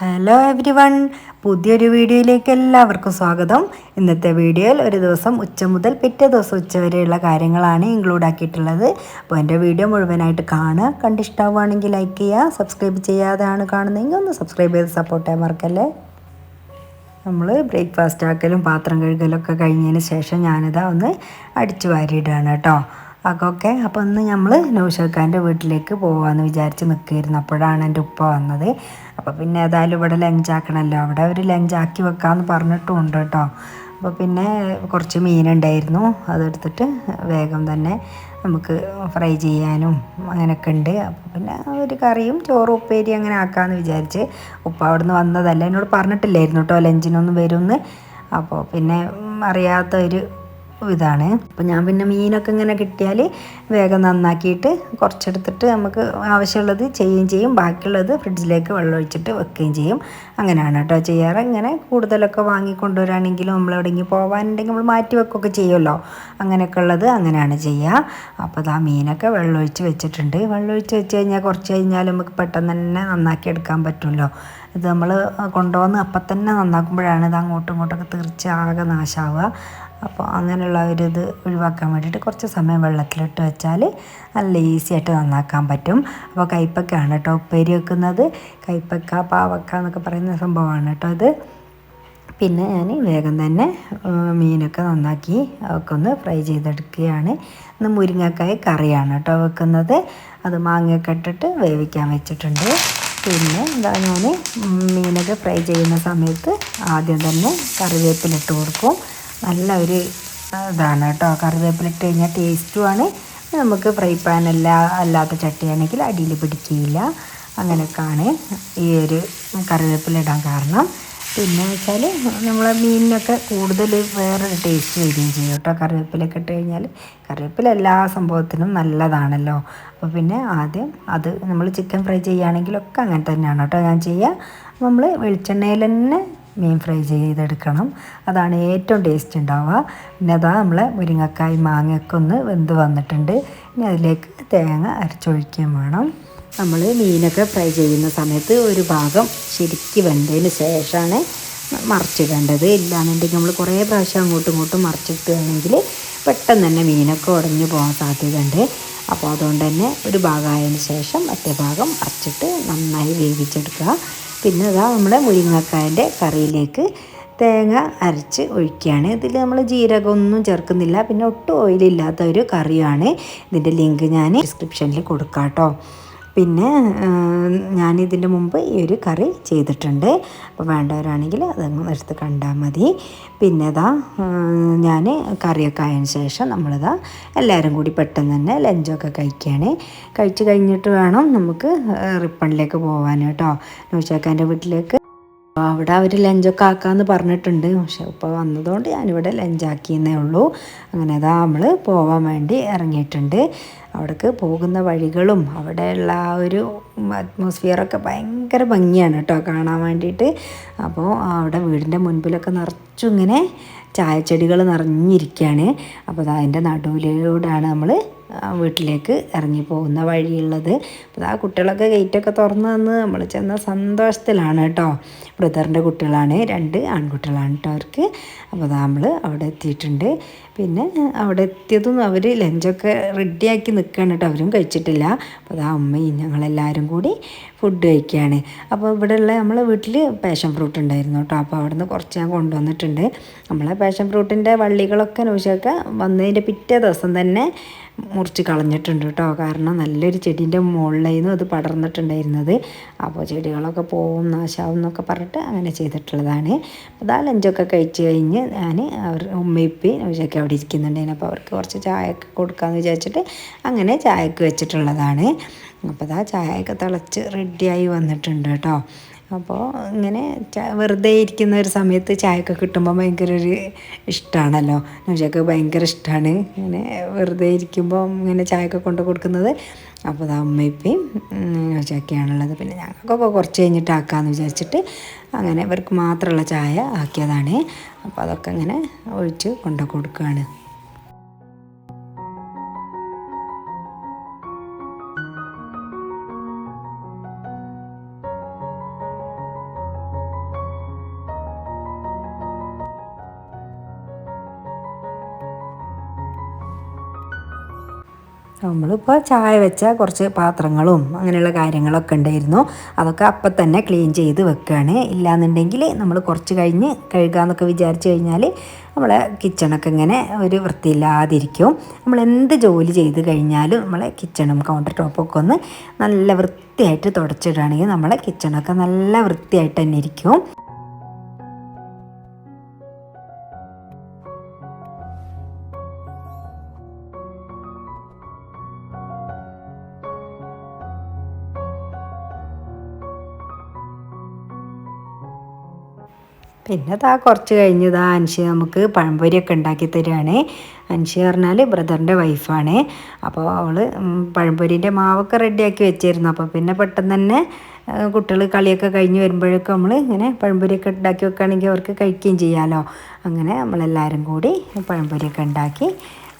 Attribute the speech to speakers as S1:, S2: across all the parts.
S1: Hello every one പുതിയൊരു വീഡിയോയിലേക്ക് എല്ലാവർക്കും സ്വാഗതം. ഇന്നത്തെ വീഡിയോയിൽ ഒരു ദിവസം ഉച്ച മുതൽ പിറ്റേ ദിവസം ഉച്ച വരെയുള്ള കാര്യങ്ങളാണ് ഇൻക്ലൂഡ് ആക്കിയിട്ടുള്ളത്. അപ്പോൾ എന്റെ വീഡിയോ മുഴുവനായിട്ട് കാണുക. കണ്ടിഷ്ടമാവുകയാണെങ്കിൽ ലൈക്ക് ചെയ്യുക. സബ്സ്ക്രൈബ് ചെയ്യാതെയാണ് കാണുന്നതെങ്കിൽ ഒന്ന് സബ്സ്ക്രൈബ് ചെയ്ത് സപ്പോർട്ട് ചെയ്യാൻ മറക്കല്ലേ? നമ്മൾ ബ്രേക്ക്ഫാസ്റ്റ് ആക്കലും പാത്രം കഴുകലൊക്കെ കഴിഞ്ഞതിന് ശേഷം ഞാനിതാ ഒന്ന് അടിച്ചു വാരിയിടുകയാണ് കേട്ടോ. അതൊക്കെ അപ്പോൾ ഒന്ന് നമ്മൾ നൗഷക്കാന്റെ വീട്ടിലേക്ക് പോകാമെന്ന് വിചാരിച്ച് നിൽക്കുകയായിരുന്നു. അപ്പോഴാണ് എന്റെ ഉപ്പ വന്നത്. അപ്പോൾ പിന്നെ ഏതായാലും ഇവിടെ ലഞ്ചാക്കണമല്ലോ അവിടെ ഒരു ലഞ്ചാക്കി വെക്കാമെന്ന് പറഞ്ഞിട്ടും ഉണ്ട് കേട്ടോ. അപ്പോൾ പിന്നെ കുറച്ച് മീനുണ്ടായിരുന്നു. അതെടുത്തിട്ട് വേഗം തന്നെ നമുക്ക് ഫ്രൈ ചെയ്യാനും അങ്ങനെയൊക്കെ ഉണ്ട്. അപ്പോൾ പിന്നെ ഒരു കറിയും ചോറും ഉപ്പേരി അങ്ങനെ ആക്കാമെന്ന് വിചാരിച്ച് ഉപ്പ അവിടെ നിന്ന് വന്നതല്ല. എന്നോട് പറഞ്ഞിട്ടില്ലായിരുന്നു കേട്ടോ ലഞ്ചിനൊന്നും വരുമെന്ന് അപ്പോൾ പിന്നെ അറിയാത്ത ഒരു ഇതാണ്. അപ്പോൾ ഞാൻ പിന്നെ മീനൊക്കെ ഇങ്ങനെ കിട്ടിയാൽ വേഗം നന്നാക്കിയിട്ട് കുറച്ചെടുത്തിട്ട് നമുക്ക് ആവശ്യമുള്ളത് ചെയ്യുകയും ചെയ്യും. ബാക്കിയുള്ളത് ഫ്രിഡ്ജിലേക്ക് വെള്ളം ഒഴിച്ചിട്ട് വെക്കുകയും ചെയ്യും. അങ്ങനെയാണ് കേട്ടോ ചെയ്യാറ്. ഇങ്ങനെ കൂടുതലൊക്കെ വാങ്ങിക്കൊണ്ടുവരാണെങ്കിലും നമ്മൾ എവിടെയെങ്കിലും പോകാനുണ്ടെങ്കിൽ നമ്മൾ മാറ്റി വെക്കുകയൊക്കെ ചെയ്യുമല്ലോ. അങ്ങനെയൊക്കെ ഉള്ളത് അങ്ങനെയാണ് ചെയ്യുക. അപ്പോൾ ആ മീനൊക്കെ വെള്ളം ഒഴിച്ച് വെച്ചിട്ടുണ്ട്. വെള്ളം ഒഴിച്ച് വെച്ച് കഴിഞ്ഞാൽ കുറച്ച് കഴിഞ്ഞാൽ നമുക്ക് പെട്ടെന്ന് തന്നെ നന്നാക്കി എടുക്കാൻ പറ്റുമല്ലോ. ഇത് നമ്മൾ കൊണ്ടുവന്ന് അപ്പം തന്നെ നന്നാക്കുമ്പോഴാണ് ഇത് അങ്ങോട്ടും ഇങ്ങോട്ടൊക്കെ തീർച്ച ആകെ നാശമാവുക അപ്പോൾ അങ്ങനെയുള്ള ഒരു ഇത് ഒഴിവാക്കാൻ വേണ്ടിയിട്ട് കുറച്ച് സമയം വെള്ളത്തിലിട്ട് വെച്ചാൽ നല്ല ഈസി ആയിട്ട് നന്നാക്കാൻ പറ്റും. അപ്പോൾ കൈപ്പക്കയാണ് കേട്ടോ ഉപ്പേരി വെക്കുന്നത്. കൈപ്പക്ക പാവക്ക എന്നൊക്കെ പറയുന്ന സംഭവമാണ് കേട്ടോ അത് പിന്നെ ഞാൻ വേഗം തന്നെ മീനൊക്കെ നന്നാക്കി ഒക്കെ ഒന്ന് ഫ്രൈ ചെയ്തെടുക്കുകയാണ്. ഇന്ന് മുരിങ്ങക്കായ കറിയാണ് കേട്ടോ വെക്കുന്നത്. അത് മാങ്ങയൊക്കെ ഇട്ടിട്ട് വേവിക്കാൻ വെച്ചിട്ടുണ്ട്. പിന്നെ എന്താ ഞാൻ മീനൊക്കെ ഫ്രൈ ചെയ്യുന്ന സമയത്ത് ആദ്യം തന്നെ കറിവേപ്പിലിട്ട് കൊടുക്കും. നല്ല ഒരു ഇതാണ് കേട്ടോ. കറിവേപ്പില ഇട്ട് കഴിഞ്ഞാൽ ടേസ്റ്റുമാണ് നമുക്ക് ഫ്രൈ പാൻ അല്ല അല്ലാത്ത ചട്ടിയാണെങ്കിൽ അടിയിൽ പിടിക്കുകയില്ല. അങ്ങനെയൊക്കെയാണ് ഈ ഒരു കറിവേപ്പില ഇടാൻ കാരണം. പിന്നെ വെച്ചാൽ നമ്മൾ മീനിനൊക്കെ കൂടുതൽ വേറൊരു ടേസ്റ്റ് വരികയും ചെയ്യും കേട്ടോ. കറിവേപ്പിലൊക്കെ ഇട്ട് കഴിഞ്ഞാൽ കറിവേപ്പില എല്ലാ സംഭവത്തിനും നല്ലതാണല്ലോ. അപ്പോൾ പിന്നെ ആദ്യം അത് നമ്മൾ ചിക്കൻ ഫ്രൈ ചെയ്യുകയാണെങ്കിലൊക്കെ അങ്ങനെ തന്നെയാണ് കേട്ടോ ഞാൻ ചെയ്യുക. നമ്മൾ വെളിച്ചെണ്ണയിൽ തന്നെ മീൻ ഫ്രൈ ചെയ്തെടുക്കണം. അതാണ് ഏറ്റവും ടേസ്റ്റ് ഉണ്ടാവുക. പിന്നെ അതാ നമ്മളെ മുരിങ്ങക്കായ് മാങ്ങയൊക്കെ ഒന്ന് വെന്ത് വന്നിട്ടുണ്ട്. ഇനി അതിലേക്ക് തേങ്ങ അരച്ചൊഴിക്കുകയും വേണം. നമ്മൾ മീനൊക്കെ ഫ്രൈ ചെയ്യുന്ന സമയത്ത് ഒരു ഭാഗം ശരിക്ക് വെന്തതിന് ശേഷമാണ് മറിച്ചിടേണ്ടത്. ഇല്ലാന്നുണ്ടെങ്കിൽ നമ്മൾ കുറേ പ്രാവശ്യം അങ്ങോട്ടും ഇങ്ങോട്ടും മറിച്ചിട്ടുകയാണെങ്കിൽ പെട്ടെന്ന് തന്നെ മീനൊക്കെ ഉടഞ്ഞു പോകാൻ സാധ്യതയുണ്ട്. അപ്പോൾ അതുകൊണ്ട് തന്നെ ഒരു ഭാഗമായതിന് ശേഷം മറ്റേ ഭാഗം അരച്ചിട്ട് നന്നായി വേവിച്ചെടുക്കുക. പിന്നെ അതാ നമ്മുടെ മുരിങ്ങക്കായന്റെ കറിയിലേക്ക് തേങ്ങ അരച്ച് ഒഴിക്കുകയാണ്. ഇതിൽ നമ്മൾ ജീരകമൊന്നും ചേർക്കുന്നില്ല. പിന്നെ ഒട്ടും ഓയിലില്ലാത്ത ഒരു കറിയാണ്. ഇതിന്റെ ലിങ്ക് ഞാൻ ഡിസ്ക്രിപ്ഷനിൽ കൊടുക്കാം കേട്ടോ പിന്നെ ഞാൻ ഇതിന്റെ മുമ്പ് ഈ ഒരു കറി ചെയ്തിട്ടുണ്ട്. അപ്പോൾ വേണ്ടവരാണെങ്കിൽ അതങ്ങ് എടുത്ത് കണ്ടാൽ മതി. പിന്നെ ഇതാ ഞാൻ കറിയൊക്കെ ആയതിനു ശേഷം നമ്മളിതാ എല്ലാവരും കൂടി പെട്ടെന്ന് തന്നെ ലഞ്ചൊക്കെ കഴിക്കുകയാണ് കഴിച്ച് കഴിഞ്ഞിട്ട് വേണം നമുക്ക് റിപ്പണിലേക്ക് പോകാൻ കേട്ടോ. നൂശാക്കാന്റെ വീട്ടിലേക്ക്. അവിടെ അവർ ലഞ്ചൊക്കെ ആക്കാമെന്ന് പറഞ്ഞിട്ടുണ്ട്. പക്ഷെ ഇപ്പോൾ വന്നതുകൊണ്ട് ഞാനിവിടെ ലഞ്ചാക്കിയെന്നേ ഉള്ളൂ. അങ്ങനെ അതാ നമ്മൾ പോവാൻ വേണ്ടി ഇറങ്ങിയിട്ടുണ്ട്. അവിടേക്ക് പോകുന്ന വഴികളും അവിടെയുള്ള ആ ഒരു അറ്റ്മോസ്ഫിയറൊക്കെ ഭയങ്കര ഭംഗിയാണ് കേട്ടോ കാണാൻ വേണ്ടിയിട്ട്. അപ്പോൾ അവിടെ വീടിന്റെ മുൻപിലൊക്കെ നിറച്ചും ഇങ്ങനെ ചായച്ചെടികൾ നിറഞ്ഞിരിക്കുകയാണ് അപ്പോൾ അതിന്റെ നടുവിലൂടെയാണ് നമ്മൾ വീട്ടിലേക്ക് ഇറങ്ങി പോകുന്ന വഴിയുള്ളത്. അപ്പോൾ ആ കുട്ടികളൊക്കെ ഗേറ്റൊക്കെ തുറന്ന് തന്ന് നമ്മൾ ചെന്ന സന്തോഷത്തിലാണ് കേട്ടോ. ബ്രദറിന്റെ കുട്ടികളാണ് രണ്ട് ആൺകുട്ടികളാണ് കേട്ടോ അവർക്ക്. അപ്പോൾ നമ്മൾ അവിടെ എത്തിയിട്ടുണ്ട്. പിന്നെ അവിടെ എത്തിയതും അവർ ലഞ്ചൊക്കെ റെഡിയാക്കി നിൽക്കുകയാണ് കേട്ടോ. അവരും കഴിച്ചിട്ടില്ല. അപ്പോൾ അതാ അമ്മയും ഞങ്ങളെല്ലാവരും കൂടി ഫുഡ് കഴിക്കുകയാണ് അപ്പോൾ ഇവിടെയുള്ള നമ്മളെ വീട്ടിൽ പാഷൻ ഫ്രൂട്ട് ഉണ്ടായിരുന്നു കേട്ടോ. അപ്പോൾ അവിടെ നിന്ന് കുറച്ച് ഞാൻ കൊണ്ടുവന്നിട്ടുണ്ട്. നമ്മളെ പാഷൻ ഫ്രൂട്ടിന്റെ വള്ളികളൊക്കെ നോക്കിയൊക്കെ വന്നതിന്റെ പിറ്റേ ദിവസം തന്നെ മുറിച്ച് കളഞ്ഞിട്ടുണ്ട് കേട്ടോ. കാരണം നല്ലൊരു ചെടീന്റെ മുകളിലായിരുന്നു അത് പടർന്നിട്ടുണ്ടായിരുന്നത്. അപ്പോൾ ചെടികളൊക്കെ പോവും നാശാവും എന്നൊക്കെ പറഞ്ഞിട്ട് അങ്ങനെ ചെയ്തിട്ടുള്ളതാണ്. അപ്പോൾ ആ ലഞ്ചൊക്കെ കഴിച്ച് കഴിഞ്ഞ് ഞാൻ അവർ ഉമ്മയിപ്പി ഉച്ചയ്ക്ക് അവിടെ ഇരിക്കുന്നുണ്ടായിരുന്നു. അപ്പോൾ അവർക്ക് കുറച്ച് ചായയൊക്കെ കൊടുക്കാമെന്ന് വിചാരിച്ചിട്ട് അങ്ങനെ ചായക്ക് വെച്ചിട്ടുള്ളതാണ്. അപ്പോൾ അതാ ചായയൊക്കെ തിളച്ച് റെഡിയായി വന്നിട്ടുണ്ട് കേട്ടോ. അപ്പോൾ ഇങ്ങനെ വെറുതെ ഇരിക്കുന്ന ഒരു സമയത്ത് ചായയൊക്കെ കിട്ടുമ്പോൾ ഭയങ്കര ഒരു ഇഷ്ടമാണല്ലോ നൗഷയ്ക്ക് ഭയങ്കര ഇഷ്ടമാണ് ഇങ്ങനെ വെറുതെ ഇരിക്കുമ്പോൾ ഇങ്ങനെ ചായയൊക്കെ കൊണ്ട് കൊടുക്കുന്നത്. അപ്പോൾ അത് അമ്മയിപ്പയും നൗഷയ്ക്കാണുള്ളത് പിന്നെ ഞങ്ങൾക്കൊക്കെ കുറച്ച് കഴിഞ്ഞിട്ട് ആക്കാമെന്ന് വിചാരിച്ചിട്ട് അങ്ങനെ ഇവർക്ക് മാത്രമുള്ള ചായ ആക്കിയതാണ്. അപ്പോൾ അതൊക്കെ ഇങ്ങനെ ഒഴിച്ച് കൊണ്ട് കൊടുക്കുകയാണ് നമ്മളിപ്പോൾ ചായ വെച്ച കുറച്ച് പാത്രങ്ങളും അങ്ങനെയുള്ള കാര്യങ്ങളൊക്കെ ഉണ്ടായിരുന്നു. അതൊക്കെ അപ്പം തന്നെ ക്ലീൻ ചെയ്ത് വെക്കുകയാണ് ഇല്ലാന്നുണ്ടെങ്കിൽ നമ്മൾ കുറച്ച് കഴിഞ്ഞ് കഴുകാമെന്നൊക്കെ വിചാരിച്ചു കഴിഞ്ഞാൽ നമ്മളെ കിച്ചണൊക്കെ ഇങ്ങനെ ഒരു വൃത്തിയില്ലാതിരിക്കും. നമ്മൾ എന്ത് ജോലി ചെയ്ത് കഴിഞ്ഞാലും നമ്മളെ കിച്ചണും കൗണ്ടർ ടോപ്പൊക്കെ ഒന്ന് നല്ല വൃത്തിയായിട്ട് തുടച്ചിടുകയാണെങ്കിൽ നമ്മളെ കിച്ചണൊക്കെ നല്ല വൃത്തിയായിട്ട് തന്നെ ഇരിക്കും. പിന്നെ താ കുറച്ച് കഴിഞ്ഞതാ അൻഷി നമുക്ക് പഴംപൊരിയൊക്കെ ഉണ്ടാക്കി തരികയാണ് അൻഷി പറഞ്ഞാൽ ബ്രദറിന്റെ വൈഫാണ്. അപ്പോൾ അവൾ പഴംപൊരിന്റെ മാവൊക്കെ റെഡിയാക്കി വെച്ചിരുന്നു. അപ്പോൾ പിന്നെ പെട്ടെന്ന് തന്നെ കുട്ടികൾ കളിയൊക്കെ കഴിഞ്ഞ് വരുമ്പോഴേക്കും നമ്മൾ ഇങ്ങനെ പഴംപൊരിയൊക്കെ ഉണ്ടാക്കി വെക്കുകയാണെങ്കിൽ അവർക്ക് കഴിക്കുകയും ചെയ്യാമല്ലോ അങ്ങനെ നമ്മളെല്ലാവരും കൂടി പഴംപൊരിയൊക്കെ ഉണ്ടാക്കി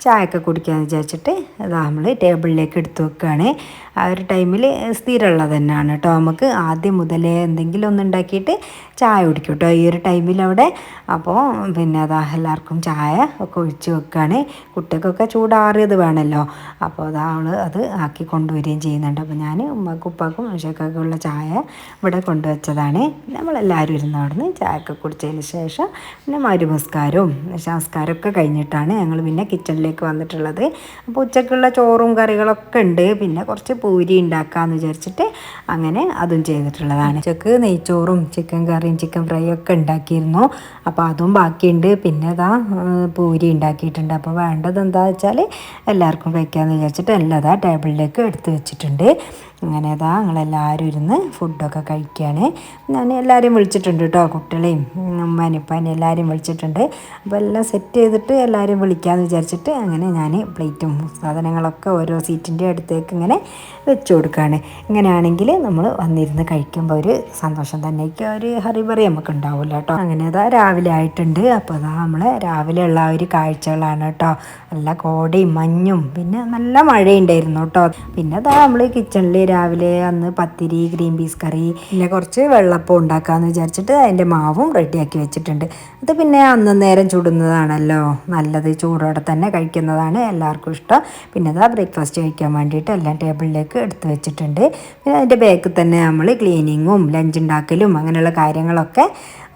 S1: ചായയൊക്കെ കുടിക്കാമെന്ന് വിചാരിച്ചിട്ട് അതാ നമ്മൾ ടേബിളിലേക്ക് എടുത്തു വെക്കുകയാണ് ആ ഒരു ടൈമിൽ സ്ഥിരമുള്ളത് തന്നെയാണ് കേട്ടോ. നമുക്ക് ആദ്യം മുതലേ എന്തെങ്കിലും ഒന്ന് ഉണ്ടാക്കിയിട്ട് ചായ കുടിക്കും കേട്ടോ ഈ ഒരു ടൈമിൽ അവിടെ. അപ്പോൾ പിന്നെ അതാ എല്ലാവർക്കും ചായ ഒക്കെ ഒഴിച്ച് വെക്കുകയാണ് കുട്ടികൾക്കൊക്കെ ചൂടാറിയത് വേണമല്ലോ അപ്പോൾ അതാ അവൾ അത് ആക്കി കൊണ്ടുവരികയും ചെയ്യുന്നുണ്ട്. അപ്പോൾ ഞാൻ ഉമ്മക്കും ഉപ്പാക്കും ഉഷക്കൊക്കെ ഉള്ള ചായ ഇവിടെ കൊണ്ടുവച്ചതാണ്. നമ്മളെല്ലാവരും ഇരുന്ന് അവിടുന്ന് ചായയൊക്കെ കുടിച്ചതിന് ശേഷം പിന്നെ മരുമസ്കാരവും സംസ്കാരമൊക്കെ കഴിഞ്ഞിട്ടാണ് ഞങ്ങൾ പിന്നെ കിച്ചണിലേക്ക് വന്നിട്ടുള്ളത്. അപ്പോൾ ഉച്ചക്കുള്ള ചോറും കറികളൊക്കെ ഉണ്ട്. പിന്നെ കുറച്ച് പൂരി ഉണ്ടാക്കാമെന്ന് വിചാരിച്ചിട്ട് അങ്ങനെ അതും ചെയ്തിട്ടുള്ളതാണ്. ഉച്ചയ്ക്ക് നെയ്ച്ചോറും ചിക്കൻ കറിയും ചിക്കൻ ഫ്രൈ ഒക്കെ ഉണ്ടാക്കിയിരുന്നു. അപ്പോൾ അതും ബാക്കിയുണ്ട്. പിന്നെ അതാ പൂരി ഉണ്ടാക്കിയിട്ടുണ്ട്. അപ്പോൾ വേണ്ടത് എന്താ വെച്ചാൽ എല്ലാവർക്കും കഴിക്കാമെന്ന് വിചാരിച്ചിട്ട് എല്ലാതാ ടേബിളിലേക്ക് എടുത്ത് വെച്ചിട്ടുണ്ട്. അങ്ങനെ അതാ ഞങ്ങളെല്ലാവരും ഇരുന്ന് ഫുഡൊക്കെ കഴിക്കുകയാണ് ഞാൻ എല്ലാവരെയും വിളിച്ചിട്ടുണ്ട് കേട്ടോ കുട്ടികളെയും ഉമ്മാനിപ്പാനും എല്ലാവരെയും വിളിച്ചിട്ടുണ്ട്. അപ്പോൾ എല്ലാം സെറ്റ് ചെയ്തിട്ട് എല്ലാവരെയും വിളിക്കാമെന്ന് വിചാരിച്ചിട്ട് അങ്ങനെ ഞാൻ പ്ലേറ്റും സാധനങ്ങളൊക്കെ ഓരോ സീറ്റിന്റെ അടുത്തേക്ക് ഇങ്ങനെ വെച്ച് കൊടുക്കുകയാണ് ഇങ്ങനെയാണെങ്കിൽ നമ്മൾ വന്നിരുന്ന് കഴിക്കുമ്പോൾ ഒരു സന്തോഷം തന്നെ. ഒരു ഹറിബറി നമുക്ക് ഉണ്ടാവില്ല കേട്ടോ അങ്ങനെ അതാ രാവിലെ ആയിട്ടുണ്ട്. അപ്പോൾ അതാ നമ്മൾ രാവിലെ ഉള്ള ഒരു കാഴ്ചകളാണ് കേട്ടോ നല്ല കോടയും മഞ്ഞും പിന്നെ നല്ല മഴയുണ്ടായിരുന്നു കേട്ടോ പിന്നെ അതാ നമ്മൾ കിച്ചണിൽ രാവിലെ അന്ന് പത്തിരി ഗ്രീൻ പീസ് കറി പിന്നെ കുറച്ച് വെള്ളപ്പം ഉണ്ടാക്കാമെന്ന് വിചാരിച്ചിട്ട് അതിന്റെ മാവും റെഡിയാക്കി വെച്ചിട്ടുണ്ട്. അത് പിന്നെ അന്ന് നേരം ചുടുന്നതാണല്ലോ. നല്ലത് ചൂടോടെ തന്നെ കഴിക്കുന്നതാണ് എല്ലാവർക്കും ഇഷ്ടം. പിന്നെ അതാ ബ്രേക്ക്ഫാസ്റ്റ് കഴിക്കാൻ വേണ്ടിയിട്ട് എല്ലാം ടേബിളിലേക്ക് എടുത്തു വെച്ചിട്ടുണ്ട്. പിന്നെ അതിന്റെ ബാക്കിൽ തന്നെ നമ്മൾ ക്ലീനിങ്ങും ലഞ്ച് ഉണ്ടാക്കലും അങ്ങനെയുള്ള കാര്യങ്ങളൊക്കെ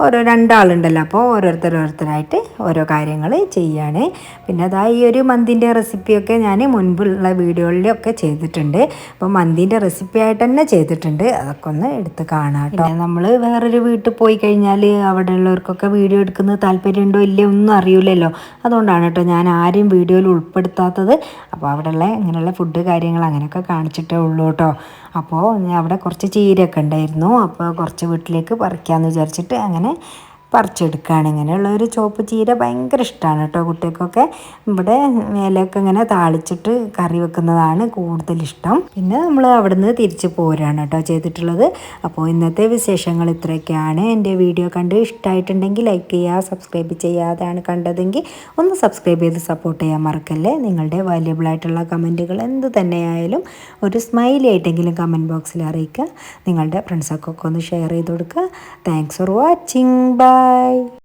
S1: ഓരോ രണ്ടാളുണ്ടല്ലോ. അപ്പോൾ ഓരോരുത്തർ ഓരോരുത്തരായിട്ട് ഓരോ കാര്യങ്ങൾ ചെയ്യാണ്. പിന്നെ അതാ ഈ ഒരു മന്തിന്റെ റെസിപ്പിയൊക്കെ ഞാൻ മുൻപുള്ള വീഡിയോകളിലൊക്കെ ചെയ്തിട്ടുണ്ട്. അപ്പോൾ മന്തിന്റെ റെസിപ്പി ആയിട്ട് തന്നെ ചെയ്തിട്ടുണ്ട്. അതൊക്കെ ഒന്ന് എടുത്ത് കാണാം കേട്ടോ. നമ്മൾ വേറൊരു വീട്ടിൽ പോയി കഴിഞ്ഞാൽ അവിടെ ഉള്ളവർക്കൊക്കെ വീഡിയോ എടുക്കുന്നത് താല്പര്യമുണ്ടോ ഇല്ലയോ ഒന്നും അറിയില്ലല്ലോ അതുകൊണ്ടാണ് കേട്ടോ ഞാൻ ആരെയും വീഡിയോയിൽ ഉൾപ്പെടുത്താത്തത്. അപ്പോൾ അവിടെയുള്ള ഇങ്ങനെയുള്ള ഫുഡ് കാര്യങ്ങൾ അങ്ങനെയൊക്കെ കാണിച്ചിട്ടേ ഉള്ളൂ കേട്ടോ. അപ്പോൾ അവിടെ കുറച്ച് ചീരയൊക്കെ ഉണ്ടായിരുന്നു. അപ്പോൾ കുറച്ച് വീട്ടിലേക്ക് പറിക്കാമെന്ന് വിചാരിച്ചിട്ട് അങ്ങനെ പറിച്ചെടുക്കുകയാണ് ഇങ്ങനെയുള്ള ഒരു ചുവപ്പ് ചീര ഭയങ്കര ഇഷ്ടമാണ് കേട്ടോ കുട്ടികൾക്കൊക്കെ. ഇവിടെ മേലൊക്കെ ഇങ്ങനെ താളിച്ചിട്ട് കറി വെക്കുന്നതാണ് കൂടുതൽ ഇഷ്ടം. പിന്നെ നമ്മൾ അവിടുന്ന് തിരിച്ച് പോരാണ് കേട്ടോ ചെയ്തിട്ടുള്ളത്. അപ്പോൾ ഇന്നത്തെ വിശേഷങ്ങൾ ഇത്രയൊക്കെയാണ്. എന്റെ വീഡിയോ കണ്ട് ഇഷ്ടമായിട്ടുണ്ടെങ്കിൽ ലൈക്ക് ചെയ്യുക സബ്സ്ക്രൈബ് ചെയ്യാതെയാണ് കണ്ടതെങ്കിൽ ഒന്ന് സബ്സ്ക്രൈബ് ചെയ്ത് സപ്പോർട്ട് ചെയ്യാൻ മറക്കല്ലേ. നിങ്ങളുടെ വാല്യബിൾ ആയിട്ടുള്ള കമന്റുകൾ എന്ത് തന്നെയായാലും ഒരു സ്മൈലി ആയിട്ടെങ്കിലും കമന്റ് ബോക്സിൽ അറിയിക്കുക. നിങ്ങളുടെ ഫ്രണ്ട്സൊക്കെ ഒന്ന് ഷെയർ ചെയ്ത് കൊടുക്കുക. Thanks for watching bye Bye.